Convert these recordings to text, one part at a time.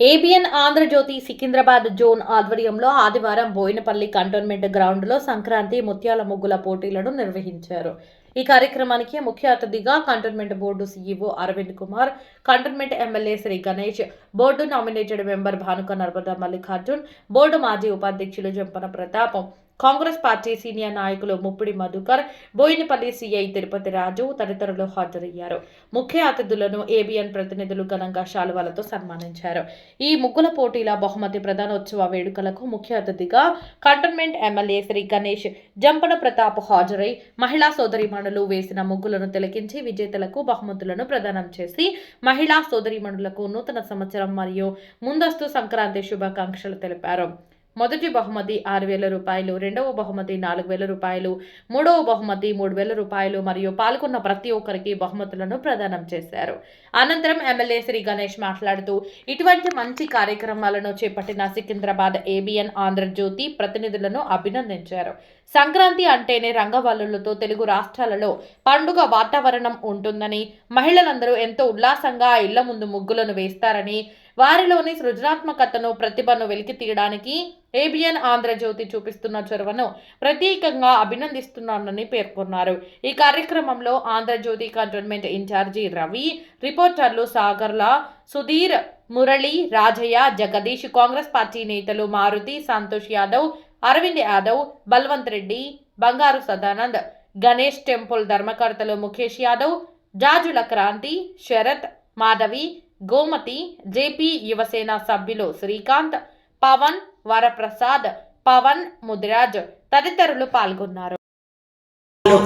ABN Andhra Jyothi Secunderabad zone ఆధ్వర్యంలో ఆదివారం Boinapalli cantonment గ్రౌండ్లో సంక్రాంతి ముత్యాల ముగ్గుల పోటీలను నిర్వహించారు. ఈ కార్యక్రమానికి ముఖ్య అతిథిగా cantonment board CEO Arvind Kumar cantonment MLA Shri Ganesh board nominated member Bhanuka Narmada Mallikarjun board మాజీ ఉపాధ్యక్షులు జంపన ప్రతాపం కాంగ్రెస్ పార్టీ సీనియర్ నాయకులు ముప్పిడి మధుకర్ బోయినపల్లి సీఐ తిరుపతి రాజు తదితరులు హాజరయ్యారు. ముఖ్య అతిథులను ఏబిఎన్ ప్రతినిధులు ఘనంగా శాలువాలతో సన్మానించారు. ఈ ముగ్గుల పోటీల బహుమతి ప్రధానోత్సవ వేడుకలకు ముఖ్య అతిథిగా కంటోన్మెంట్ ఎమ్మెల్యే శ్రీ గణేష్ జంపన ప్రతాప్ హాజరై మహిళా సోదరిమణులు వేసిన ముగ్గులను తిలకించి విజేతలకు బహుమతులను ప్రదానం చేసి మహిళా సోదరిమణులకు నూతన సంవత్సరం మరియు ముందస్తు సంక్రాంతి శుభాకాంక్షలు తెలిపారు. మొదటి బహుమతి ఆరు వేల రూపాయలు రెండవ బహుమతి నాలుగు వేల రూపాయలు మూడవ బహుమతి మూడు వేల రూపాయలు మరియు పాల్గొన్న ప్రతి ఒక్కరికి బహుమతులను ప్రదానం చేశారు. అనంతరం ఎమ్మెల్యే శ్రీ గణేష్ మాట్లాడుతూ ఇటువంటి మంచి కార్యక్రమాలను చేపట్టిన సికింద్రాబాద్ ఏబిఎన్ ఆంధ్రజ్యోతి ప్రతినిధులను అభినందించారు. సంక్రాంతి అంటేనే రంగవల్లులతో తెలుగు రాష్ట్రాలలో పండుగ వాతావరణం ఉంటుందని మహిళలందరూ ఎంతో ఉల్లాసంగా ఇళ్ళ ముందు ముగ్గులను వేస్తారని వారిలోని సృజనాత్మకతను ప్రతిభను వెలికి తీయడానికి ఏబిఎన్ ఆంధ్రజ్యోతి చూపిస్తున్న చొరవను ప్రత్యేకంగా అభినందిస్తున్నానని పేర్కొన్నారు. ఈ కార్యక్రమంలో ఆంధ్రజ్యోతి కంటోన్మెంట్ ఇన్ఛార్జి రవి రిపోర్టర్లు సాగర్ల సుధీర్ మురళి రాజయ్య జగదీష్ కాంగ్రెస్ పార్టీ నేతలు మారుతి సంతోష్ యాదవ్ అరవింద్ యాదవ్ బల్వంత్ రెడ్డి బంగారు సదానంద్ గణేష్ టెంపుల్ ధర్మకర్తలు ముఖేష్ యాదవ్ జాజుల క్రాంతి శరత్ మాధవి గోమతి జేపీ యువసేన సభ్యులు శ్రీకాంత్ పవన్ వరప్రసాద్ పవన్ ముదిరాజ్ తదితరులు పాల్గొన్నారు.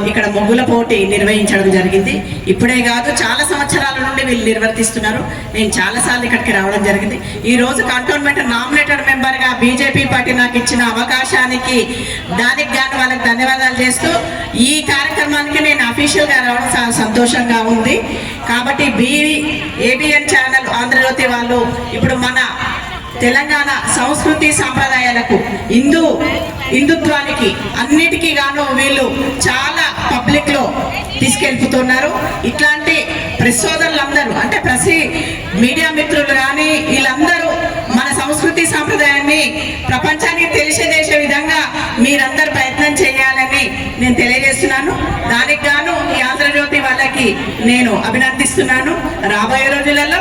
ఇక్కడ ముగ్గుల పోటీ నిర్వహించడం జరిగింది. ఇప్పుడే కాదు చాలా సంవత్సరాల నుండి వీళ్ళు నిర్వర్తిస్తున్నారు. నేను చాలా సార్లు ఇక్కడికి రావడం జరిగింది. ఈ రోజు కంటోన్మెంట్ నామినేటెడ్ మెంబర్గా బీజేపీ పార్టీ నాకు ఇచ్చిన అవకాశానికి దానికి గాను వాళ్ళకి ధన్యవాదాలు చేస్తూ ఈ కార్యక్రమానికి నేను అఫీషియల్గా రావడం చాలా సంతోషంగా ఉంది. కాబట్టి బీ ఏబిఎన్ ఛానల్ ఆంధ్రజ్యోతి వాళ్ళు ఇప్పుడు మన తెలంగాణ సంస్కృతి సాంప్రదాయాలకు హిందూ హిందుత్వానికి అన్నిటికీ గాను వీళ్ళు చాలా పబ్లిక్లో తీసుకెళ్తున్నారు ఇట్లాంటి ప్రెస్ సోదరులందరూ అంటే ప్రతి మీడియా మిత్రులు కానీ వీళ్ళందరూ మన సంస్కృతి సాంప్రదాయాన్ని ప్రపంచానికి తెలియజేసే విధంగా మీరందరూ ప్రయత్నం చేయాలని నేను తెలియజేస్తున్నాను. దానికి గాను ఈ ఆంధ్రజ్యోతి వాళ్ళకి నేను అభినందిస్తున్నాను. రాబోయే రోజులలో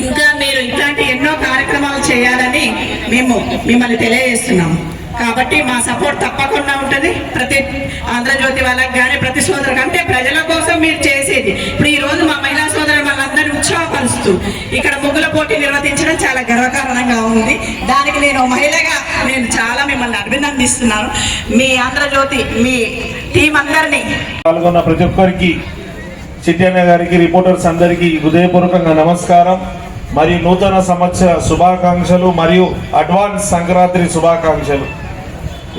ఇంకా మీరు ఇట్లాంటి ఎన్నో కార్యక్రమాలు చేయాలని మేము మిమ్మల్ని తెలియజేస్తున్నాము. కాబట్టి మా సపోర్ట్ తప్పకుండా ఉంటుంది. ప్రతి ఆంధ్రజ్యోతి వాళ్ళకి కానీ ప్రతి సోదరు అంటే ప్రజల కోసం మీరు చేసేది. ఇప్పుడు ఈ రోజు మా మహిళా సోదరు వాళ్ళందరినీ ఉత్సాహపరుస్తూ ఇక్కడ ముగ్గుల పోటీ నిర్వహించడం చాలా గర్వకారణంగా ఉంది. దానికి నేను మహిళగా నేను చాలా మిమ్మల్ని అభినందిస్తున్నాను. మీ ఆంధ్రజ్యోతి మీ టీం అందరినీ పాల్గొన్న ప్రతి ఒక్కరికి చిట్టన్న గారికి రిపోర్టర్స్ అందరికీ హృదయపూర్వకంగా నమస్కారం. మరియు నూతన సంవత్సర శుభాకాంక్షలు మరియు అడ్వాన్స్ సంక్రాంతి శుభాకాంక్షలు.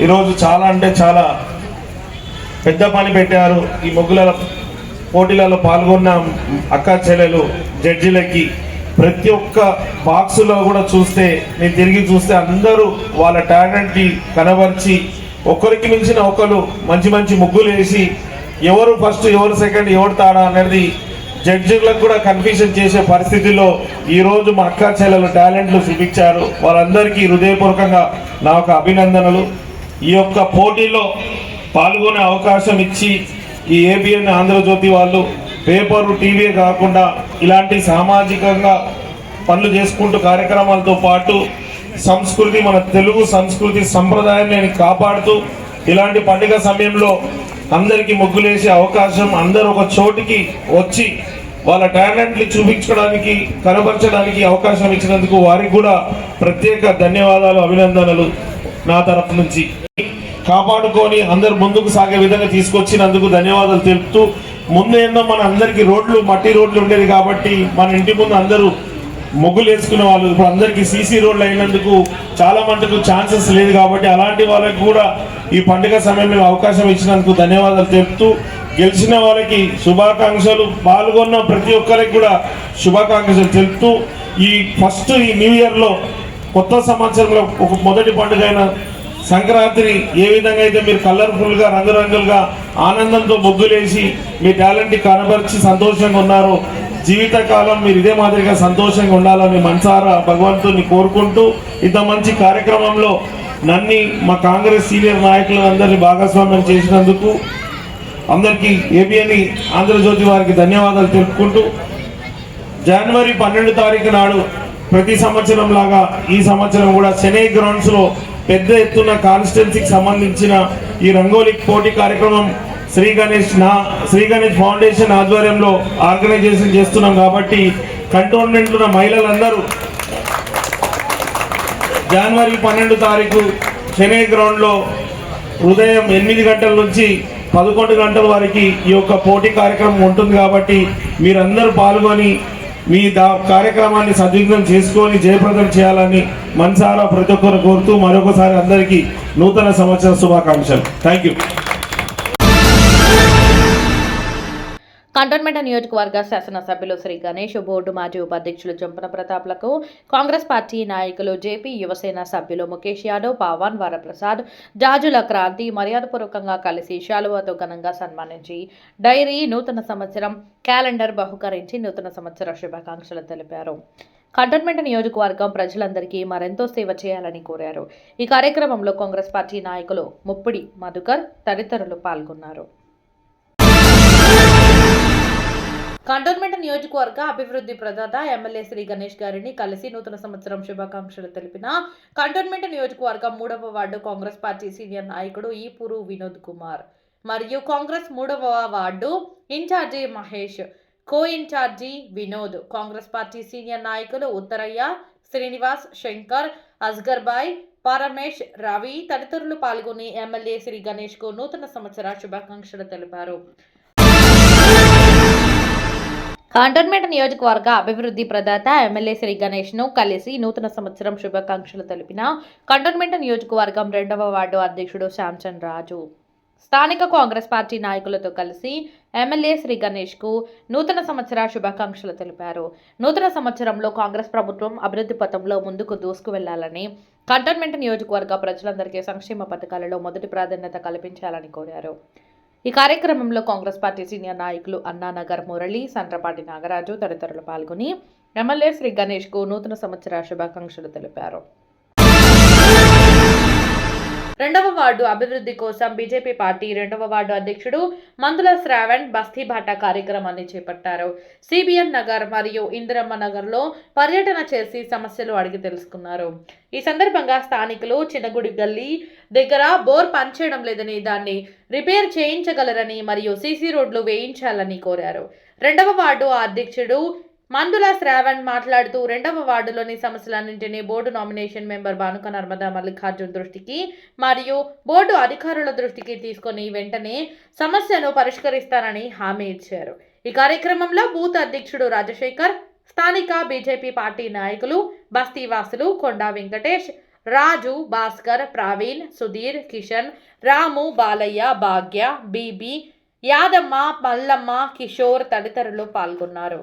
ఈరోజు చాలా అంటే చాలా పెద్ద పని పెట్టారు. ఈ ముగ్గుల పోటీలలో పాల్గొన్న అక్క చెల్లెలు జడ్జిలకి ప్రతి ఒక్క బాక్సులో కూడా చూస్తే నేను తిరిగి చూస్తే అందరూ వాళ్ళ టాలెంట్ని కనబరిచి ఒకరికి మించిన ఒకరు మంచి మంచి ముగ్గులు వేసి ఎవరు ఫస్ట్ ఎవరు సెకండ్ ఎవరు తాడా అనేది జడ్జిలకు కూడా కన్ఫ్యూజన్ చేసే పరిస్థితిలో ఈరోజు మా అక్క చెల్లెలు టాలెంట్లు చూపించారు. వాళ్ళందరికీ హృదయపూర్వకంగా నా యొక్క అభినందనలు. ఈ యొక్క పోటీలో పాల్గొనే అవకాశం ఇచ్చి ఈ ఏబిఎన్ ఆంధ్రజ్యోతి వాళ్ళు పేపరు టీవీ కాకుండా ఇలాంటి సామాజికంగా పనులు చేసుకుంటూ కార్యక్రమాలతో పాటు సంస్కృతి మన తెలుగు సంస్కృతి సంప్రదాయాన్ని కాపాడుతూ ఇలాంటి పండుగ సమయంలో అందరికీ ముగ్గులేసే అవకాశం అందరూ ఒక చోటికి వచ్చి వాళ్ళ టాలెంట్ని చూపించడానికి కనబరచడానికి అవకాశం ఇచ్చినందుకు వారికి కూడా ప్రత్యేక ధన్యవాదాలు అభినందనలు నా తరఫు నుంచి. కాపాడుకొని అందరు ముందుకు సాగే విధంగా తీసుకొచ్చినందుకు ధన్యవాదాలు తెలుపుతూ ముందు ఏందో మన అందరికీ రోడ్లు మట్టి రోడ్లు ఉండేది కాబట్టి మన ఇంటి ముందు అందరూ ముగ్గులు వేసుకునే వాళ్ళు. ఇప్పుడు అందరికీ సీసీ రోడ్లు అయినందుకు చాలా మటుకు ఛాన్సెస్ లేదు కాబట్టి అలాంటి వాళ్ళకి కూడా ఈ పండుగ సమయంలో అవకాశం ఇచ్చినందుకు ధన్యవాదాలు తెలుపుతూ గెలిచిన వాళ్ళకి శుభాకాంక్షలు. పాల్గొన్న ప్రతి ఒక్కరికి కూడా శుభాకాంక్షలు తెలుపుతూ ఈ ఫస్ట్ ఈ న్యూ ఇయర్లో కొత్త సంవత్సరంలో ఒక మొదటి పండుగ అయిన సంక్రాంతిని ఏ విధంగా అయితే మీరు కలర్ఫుల్గా రంగురంగులుగా ఆనందంతో ముగ్గులేసి మీ టాలెంట్ కనబరిచి సంతోషంగా ఉన్నారో జీవితకాలం మీరు ఇదే మాదిరిగా సంతోషంగా ఉండాలని మనసారా భగవంతుని కోరుకుంటూ ఇంత మంచి కార్యక్రమంలో నన్ని మా కాంగ్రెస్ సీనియర్ నాయకులు అందరినీ భాగస్వామ్యం చేసినందుకు అందరికీ ఏబిఎన్ ఆంధ్రజ్యోతి వారికి ధన్యవాదాలు తెలుపుకుంటూ జనవరి పన్నెండు తారీఖు నాడు ప్రతి సంవత్సరం లాగా ఈ సంవత్సరం కూడా చెన్నై గ్రౌండ్స్లో పెద్ద ఎత్తున కాన్స్టిట్యున్సీకి సంబంధించిన ఈ రంగోలి పోటీ కార్యక్రమం శ్రీ గణేష్ నా శ్రీ గణేష్ ఫౌండేషన్ ఆధ్వర్యంలో ఆర్గనైజేషన్ చేస్తున్నాం కాబట్టి కంటోన్మెంట్ ఉన్న మహిళలందరూ జనవరి పన్నెండు తారీఖు చెన్నై గ్రౌండ్లో ఉదయం ఎనిమిది గంటల నుంచి పదకొండు గంటల వరకు ఈ యొక్క పోటీ కార్యక్రమం ఉంటుంది కాబట్టి మీరందరూ పాల్గొని మీ దా కార్యక్రమాన్ని సద్విగ్నం చేసుకొని జయప్రదం చేయాలని మనసారా ప్రతి ఒక్కరు కోరుతూ మరొకసారి అందరికీ నూతన సంవత్సర శుభాకాంక్షలు. థ్యాంక్ యూ కంటోన్మెంట్ నియోజకవర్గ శాసనసభ్యులు శ్రీ గణేష్ బోర్డు మాజీ ఉపాధ్యక్షులు జంపన ప్రతాప్లకు కాంగ్రెస్ పార్టీ నాయకులు జేపీ యువసేన సభ్యులు ముఖేష్ యాదవ్ పవన్ వరప్రసాద్ జాజుల క్రాంతి మర్యాదపూర్వకంగా కలిసి శాలువాతో ఘనంగా సన్మానించి డైరీ నూతన సంవత్సరం క్యాలెండర్ బహుకరించి నూతన సంవత్సర శుభాకాంక్షలు తెలిపారు. కంటోన్మెంట్ నియోజకవర్గం ప్రజలందరికీ మరెంతో సేవ చేయాలని కోరారు. ఈ కార్యక్రమంలో కాంగ్రెస్ పార్టీ నాయకులు ముప్పిడి మధుకర్ తదితరులు పాల్గొన్నారు. కంటోన్మెంట్ నియోజకవర్గ అభివృద్ధి ప్రదాత ఎమ్మెల్యే శ్రీ గణేష్ గారిని కలిసి నూతన సంవత్సరం శుభాకాంక్షలు తెలిపిన కంటోన్మెంట్ నియోజకవర్గం మూడవ వార్డు కాంగ్రెస్ పార్టీ సీనియర్ నాయకుడు ఈపూరు వినోద్ కుమార్. మరియు కాంగ్రెస్ మూడవ ward in-charge Mahesh co in-charge Vinod. Congress party senior నాయకులు ఉత్తరయ్య శ్రీనివాస్ శంకర్ అస్గర్ బాయ్ పరమేష్ రవి తదితరులు పాల్గొని ఎమ్మెల్యే శ్రీ గణేష్కు నూతన సంవత్సర శుభాకాంక్షలు తెలిపారు. కంటోన్మెంట్ నియోజకవర్గ అభివృద్ధి ప్రదాత ఎమ్మెల్యే శ్రీ గణేష్ను కలిసి నూతన సంవత్సరం శుభాకాంక్షలు తెలిపిన కంటోన్మెంట్ నియోజకవర్గం రెండవ వార్డు అధ్యక్షుడు శ్యామ్చంద్ రాజు. స్థానిక కాంగ్రెస్ పార్టీ నాయకులతో కలిసి ఎమ్మెల్యే శ్రీ గణేష్కు నూతన సంవత్సర శుభాకాంక్షలు తెలిపారు. నూతన సంవత్సరంలో కాంగ్రెస్ ప్రభుత్వం అభివృద్ధి పథంలో ముందుకు దూసుకు వెళ్ళాలని కంటోన్మెంట్ నియోజకవర్గ ప్రజలందరికీ సంక్షేమ పథకాలలో మొదటి ప్రాధాన్యత కల్పించాలని కోరారు. ఈ కార్యక్రమంలో కాంగ్రెస్ పార్టీ సీనియర్ నాయకులు అన్నానగర్ మురళి సండ్రపాటి నాగరాజు తదితరులు పాల్గొని ఎమ్మెల్యే శ్రీ గణేష్కు నూతన సంవత్సర శుభాకాంక్షలు తెలిపారు. రెండవ వార్డు అభివృద్ధి కోసం బీజేపీ పార్టీ రెండవ వార్డు అధ్యక్షుడు మందుల శ్రావణ్ బస్తీబాట కార్యక్రమాన్ని చేపట్టారు. సిబిఎన్ నగర్ మరియు ఇందిరమ్మ నగర్లో పర్యటన చేసి సమస్యలు అడిగి తెలుసుకున్నారు. ఈ సందర్భంగా స్థానికులు చిన్నగుడి గల్లీ దగ్గర బోర్ పనిచేయడం లేదని దాన్ని రిపేర్ చేయించగలరని మరియు సీసీ రోడ్లు వేయించాలని కోరారు. రెండవ వార్డు అధ్యక్షుడు మందుల శ్రావణ్ మాట్లాడుతూ రెండవ వార్డులోని సమస్యలన్నింటినీ board nomination member Bhanuka Narmada Mallikarjun దృష్టికి మరియు బోర్డు అధికారుల దృష్టికి తీసుకొని వెంటనే సమస్యను పరిష్కరిస్తారని హామీ ఇచ్చారు. ఈ కార్యక్రమంలో బూత్ అధ్యక్షుడు రాజశేఖర్ స్థానిక బీజేపీ పార్టీ నాయకులు బస్తీవాసులు కొండా వెంకటేష్ రాజు భాస్కర్ ప్రవీణ్ సుధీర్ కిషన్ రాము బాలయ్య భాగ్య బీబీ యాదమ్మ మల్లమ్మ కిషోర్ తదితరులు పాల్గొన్నారు.